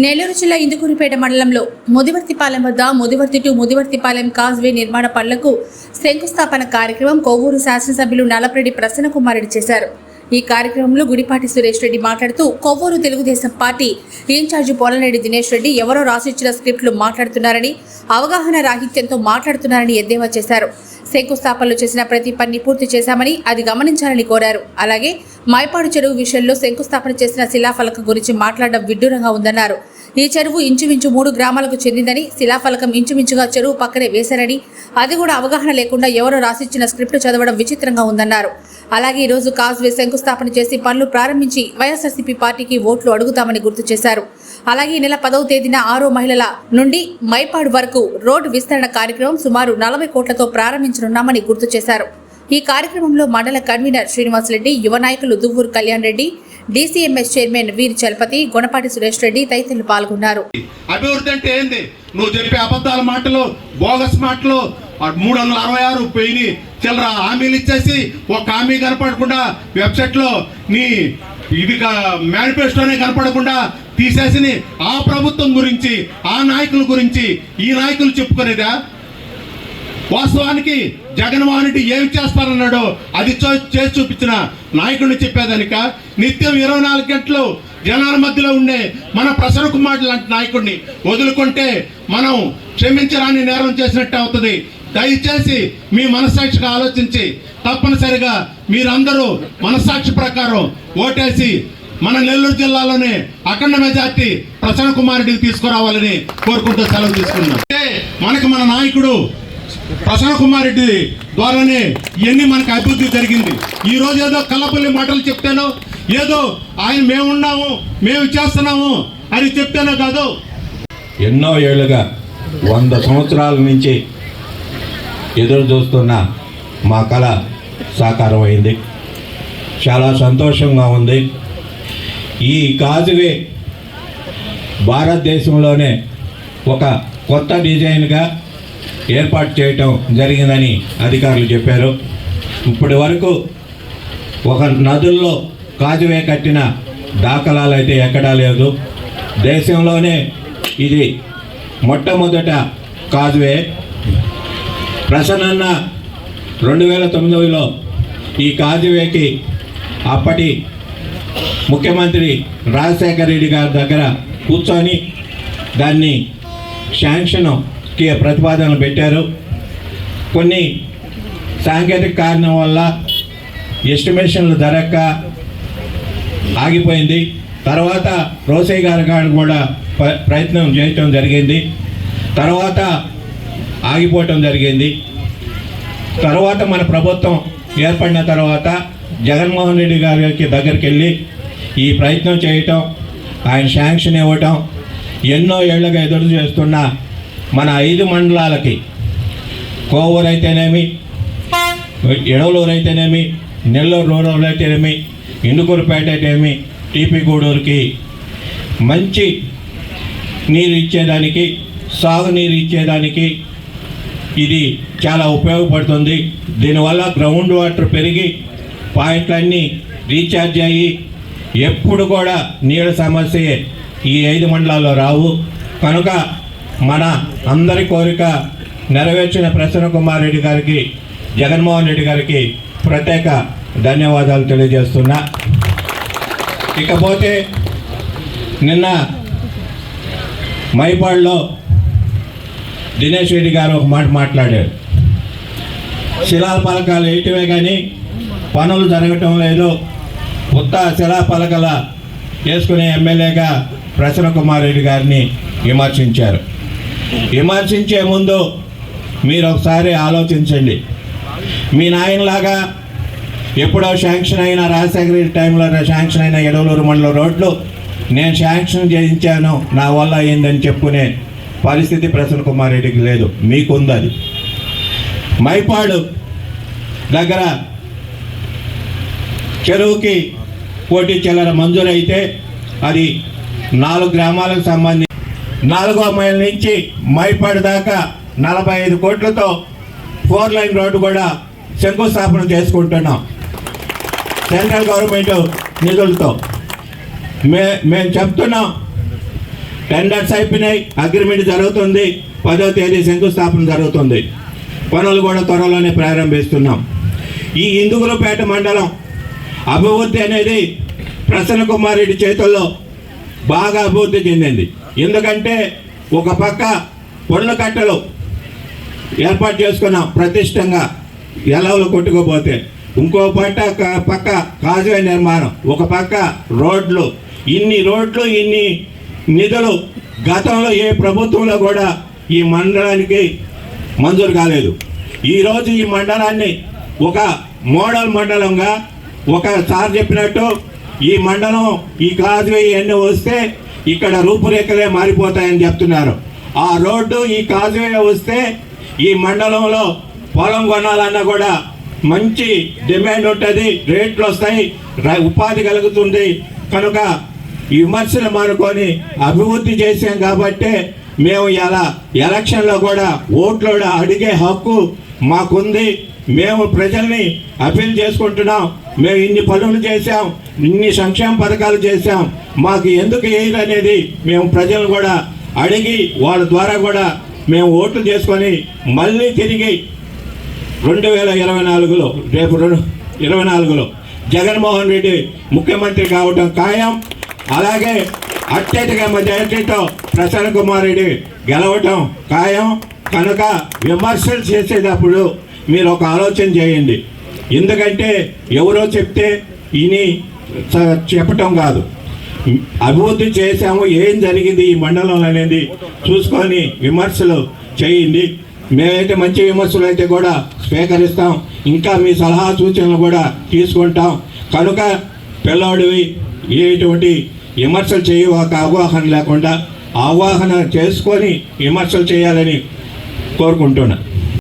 నెల్లూరు జిల్లా ఇందుకూరుపేట మండలంలో ముదివర్తిపాలెం వద్ద ముదివర్తి టు ముదివర్తిపాలెం కాజ్వే నిర్మాణ పనులకు శంకుస్థాపన కార్యక్రమం కొవ్వూరు శాసనసభ్యులు నలపరెడ్డి ప్రసన్నకుమార్ రెడ్డి చేశారు. ఈ కార్యక్రమంలో గుడిపాటి సురేష్ రెడ్డి మాట్లాడుతూ Kovvur Telugu Desam party in charge Polareddy Dinesh Reddy ఎవరో రాసిచ్చిన స్క్రిప్ట్లు మాట్లాడుతున్నారని అవగాహన రాహిత్యంతో మాట్లాడుతున్నారని ఎద్దేవా చేశారు. శంకుస్థాపనలు చేసిన ప్రతి పని పూర్తి చేశామని అది గమనించాలని కోరారు. అలాగే మైపాడు చెరువు విషయంలో శంకుస్థాపన చేసిన శిలాఫలకం గురించి మాట్లాడడం విడ్డూరంగా ఉందన్నారు. ఈ చెరువు ఇంచుమించు మూడు గ్రామాలకు చెందిందని శిలాఫలకం ఇంచుమించుగా చెరువు పక్కనే వేశారని అది కూడా అవగాహన లేకుండా ఎవరో రాసిచ్చిన స్క్రిప్ట్ చదవడం విచిత్రంగా ఉందన్నారు. అలాగే ఈరోజు కాజ్వే శంకుస్థాపన చేసి పనులు ప్రారంభించి వైఎస్ఆర్సీపీ పార్టీకి ఓట్లు అడుగుతామని గుర్తు చేశారు. అలాగే ఈ నెల పదవ తేదీన ఆరో మహిళల నుండి మైపాడు వరకు రోడ్డు విస్తరణ కార్యక్రమం సుమారు నలభై కోట్లతో ప్రారంభించనున్నామని గుర్తు చేశారు. ఈ కార్యక్రమంలో మండల కన్వీనర్ శ్రీనివాసరెడ్డి యువ నాయకులు దువ్వూరు కళ్యాణ్ రెడ్డి డీసీఎంఎస్ చైర్మన్ వీర్ చలపతి గుణపాటి సురేష్ రెడ్డి తదితరులు పాల్గొన్నారు. అభివృద్ధి అంటే ఏంది? నువ్వు చెప్పే అబద్ధాల మాటలు బోగస్ మాటలు మూడు వందల అరవై ఆరు పోయి చిల్లర హామీలు ఇచ్చేసి ఒక హామీ కనపడకుండా వెబ్సైట్లో నీ ఇది మేనిఫెస్టోనే కనపడకుండా తీసేసి ఆ ప్రభుత్వం గురించి ఆ నాయకుల గురించి ఈ నాయకులు చెప్పుకునేదా? వాస్తవానికి జగన్మోహన్ రెడ్డి ఏం చేస్తారన్నాడో అది చూ- చేసి చూపించిన నాయకుడిని చెప్పేదానిక నిత్యం ఇరవై నాలుగు గంటలు జనాల మధ్యలో ఉండే మన ప్రసన్న కుమార్ లాంటి నాయకుడిని వదులుకుంటే మనం క్షమించరాని నేరం చేసినట్టు అవుతుంది. దయచేసి మీ మనస్సాక్షిగా ఆలోచించి తప్పనిసరిగా మీరందరూ మనస్సాక్షి ప్రకారం ఓటేసి మన నెల్లూరు జిల్లాలోనే అఖండ మెజార్టీ ప్రసన్న కుమార్ రెడ్డికి తీసుకురావాలని కోరుకుంటూ సెలవు తీసుకున్నాం మనకు మన నాయకుడు ప్రసన్న కుమార్ రెడ్డి ద్వారానే ఇవన్నీ మనకు అభివృద్ధి జరిగింది. ఈ రోజు ఏదో కళ్ళపల్లి మాటలు చెప్తాను ఏదో ఆయన మేమున్నాము మేము చేస్తున్నాము అని చెప్తానో కాదు. ఎన్నో ఏళ్ళుగా వంద సంవత్సరాల నుంచి ఎదురు చూస్తున్న మా కళ సాకారం అయింది చాలా సంతోషంగా ఉంది. ఈ కాజువే భారతదేశంలోనే ఒక కొత్త డిజైన్గా ఏర్పాటు చేయటం జరిగిందని అధికారులు చెప్పారు. ఇప్పటి వరకు ఒక నదుల్లో కాజువే కట్టిన దాఖలాలు అయితే ఎక్కడా లేదు. దేశంలోనే ఇది మొట్టమొదట కాజువే ప్రసన్న రెండు వేల తొమ్మిదిలో ఈ కాజువేకి అప్పటి ముఖ్యమంత్రి రాజశేఖర రెడ్డి గారి దగ్గర కూర్చొని దాన్ని శాంక్షన్ ప్రతిపాదనలు పెట్టారు. కొన్ని సాంకేతిక కారణం వల్ల ఎస్టిమేషన్లు ధరక్క ఆగిపోయింది. తర్వాత రోసయ్య గారి గారు కూడా ప్ర- ప్రయత్నం చేయటం జరిగింది. తర్వాత ఆగిపోవటం జరిగింది. తర్వాత మన ప్రభుత్వం ఏర్పడిన తర్వాత జగన్మోహన్ రెడ్డి గారికి దగ్గరికి వెళ్ళి ఈ ప్రయత్నం చేయటం ఆయన శాంక్షన్ ఇవ్వటం ఎన్నో ఏళ్ళగా ఎదురు చేస్తున్న మన ఐదు మండలాలకి. కోవూరు అయితేనేమి ఎడవలూరు అయితేనేమి నెల్లూరు రూరల్ అయితేనేమి ఇందుకూరుపేట అయితేనేమి టీపీ గూడూరుకి మంచి నీరు ఇచ్చేదానికి సాగునీరు ఇచ్చేదానికి ఇది చాలా ఉపయోగపడుతుంది. దీనివల్ల గ్రౌండ్ వాటర్ పెరిగి పాయింట్లన్నీ రీఛార్జ్ అయ్యి ఎప్పుడు కూడా నీళ్ళ సమస్య ఈ ఐదు మండలాల్లో రావు. కనుక మన అందరి కోరిక నెరవేర్చిన ప్రసన్న కుమార్ రెడ్డి గారికి జగన్మోహన్ రెడ్డి గారికి ప్రత్యేక ధన్యవాదాలు తెలియజేస్తున్నా. ఇకపోతే నిన్న మైపాడులో దినేష్ రెడ్డి గారు ఒక మాట మాట్లాడారు. శిలాపలకాలు వేయటమే కానీ పనులు జరగటం లేదు. ఉత్త శిలాపలకల వేసుకునే ఎమ్మెల్యేగా ప్రసన్న కుమార్ రెడ్డి గారిని విమర్శించారు. విమర్శించే ముందు మీరు ఒకసారి ఆలోచించండి. మీ నాయనలాగా ఎప్పుడో శాంక్షన్ అయిన రాజశేఖర రెడ్డి టైంలో శాంక్షన్ అయిన ఎడవలూరు మండలం రోడ్లు నేను శాంక్షన్ చేయించాను. నా వల్ల అయిందని చెప్పుకునే పరిస్థితి ప్రసన్న కుమార్ రెడ్డికి లేదు. మీకుంది అది మైపాడు దగ్గర చెరువుకి కోటి చిల్లర మంజూరైతే అది నాలుగు గ్రామాలకు సంబంధించి నాలుగో మైల్ నుంచి మైపాడు దాకా నలభై ఐదు కోట్లతో ఫోర్ లైన్ రోడ్డు కూడా శంకుస్థాపన చేసుకుంటున్నాం. సెంట్రల్ గవర్నమెంట్ నిధులతో. మే మేము చెప్తున్నాం టెండర్స్ అయిపోయినాయి అగ్రిమెంట్ జరుగుతుంది పదో తేదీ శంకుస్థాపన జరుగుతుంది. పనులు కూడా త్వరలోనే ప్రారంభిస్తున్నాం. ఈ ఇందుకులపేట మండలం అభివృద్ధి అనేది ప్రసన్న కుమార్ రెడ్డి చేతుల్లో బాగా అభివృద్ధి చెందింది. ఎందుకంటే ఒక పక్క పొళ్ళ కట్టలు ఏర్పాటు చేసుకున్నాం ప్రతిష్టంగా ఎలవలు కొట్టుకోపోతే ఇంకో పట్ట పక్క కాజువే నిర్మాణం ఒక పక్క రోడ్లు. ఇన్ని రోడ్లు ఇన్ని నిధులు గతంలో ఏ ప్రభుత్వంలో కూడా ఈ మండలానికి మంజూరు కాలేదు. ఈరోజు ఈ మండలాన్ని ఒక మోడల్ మండలంగా ఒక సార్ చెప్పినట్టు ఈ మండలం ఈ కాజువే ఇవన్నీ వస్తే ఇక్కడ రూపురేఖలే మారిపోతాయని చెప్తున్నారు. ఆ రోడ్డు ఈ కాజువే వస్తే ఈ మండలంలో పొలం కొనాలన్నా కూడా మంచి డిమాండ్ ఉంటుంది రేట్లు వస్తాయి ఉపాధి కలుగుతుంది. కనుక విమర్శలు మానుకొని అభివృద్ధి చేశాం కాబట్టి మేము ఇలా ఎలక్షన్లో కూడా ఓట్లు అడిగే హక్కు మాకుంది. మేము ప్రజల్ని అపీల్ చేసుకుంటున్నాం. మేము ఇన్ని పనులు చేశాం. ఇన్ని సంక్షేమ పథకాలు చేశాం. మాకు ఎందుకు వేయరు అనేది మేము ప్రజలను కూడా అడిగి వాళ్ళ ద్వారా కూడా మేము ఓట్లు చేసుకొని మళ్ళీ తిరిగి రెండు వేల ఇరవై నాలుగులో రేపు రెండు ఇరవై నాలుగులో జగన్మోహన్ రెడ్డి ముఖ్యమంత్రి కావటం ఖాయం. అలాగే అత్యధిక మెజారిటీతో ప్రసన్న కుమార్ రెడ్డి గెలవటం ఖాయం. కనుక విమర్శలు చేసేటప్పుడు మీరు ఒక ఆలోచన చేయండి. ఎందుకంటే ఎవరో చెప్తే ఇని చెప్పటం కాదు. అభివృద్ధి చేశాము ఏం జరిగింది ఈ మండలం అనేది చూసుకొని విమర్శలు చేయండి. మేమైతే మంచి విమర్శలు అయితే కూడా స్వీకరిస్తాం. ఇంకా మీ సలహా సూచనలు కూడా తీసుకుంటాం. కనుక పిల్లోడివి ఎటువంటి విమర్శలు చేయ ఒక అవగాహన లేకుండా అవగాహన చేసుకొని విమర్శలు చేయాలని కోరుకుంటున్నాను